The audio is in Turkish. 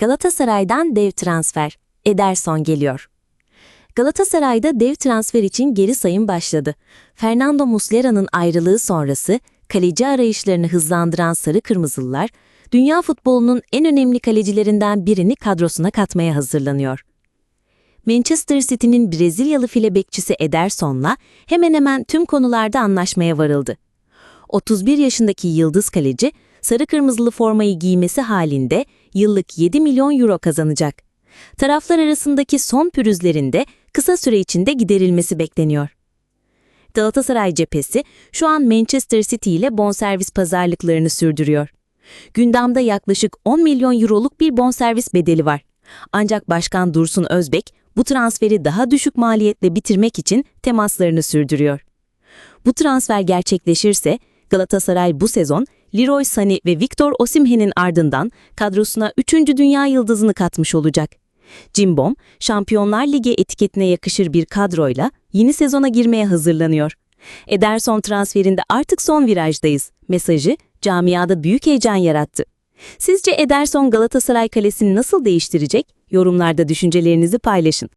Galatasaray'dan dev transfer. Ederson geliyor. Galatasaray'da dev transfer için geri sayım başladı. Fernando Muslera'nın ayrılığı sonrası kaleci arayışlarını hızlandıran Sarı Kırmızılılar, dünya futbolunun en önemli kalecilerinden birini kadrosuna katmaya hazırlanıyor. Manchester City'nin Brezilyalı file bekçisi Ederson'la hemen hemen tüm konularda anlaşmaya varıldı. 31 yaşındaki yıldız kaleci, sarı kırmızılı formayı giymesi halinde yıllık 7 milyon euro kazanacak. Taraflar arasındaki son pürüzlerin de kısa süre içinde giderilmesi bekleniyor. Galatasaray cephesi şu an Manchester City ile bonservis pazarlıklarını sürdürüyor. Gündemde yaklaşık 10 milyon euroluk bir bonservis bedeli var. Ancak Başkan Dursun Özbek bu transferi daha düşük maliyetle bitirmek için temaslarını sürdürüyor. Bu transfer gerçekleşirse Galatasaray bu sezon Leroy Sané ve Victor Osimhen'in ardından kadrosuna 3. dünya yıldızını katmış olacak. Cimbom, Şampiyonlar Ligi etiketine yakışır bir kadroyla yeni sezona girmeye hazırlanıyor. Ederson transferinde artık son virajdayız. Mesajı camiada büyük heyecan yarattı. Sizce Ederson Galatasaray kalesini nasıl değiştirecek? Yorumlarda düşüncelerinizi paylaşın.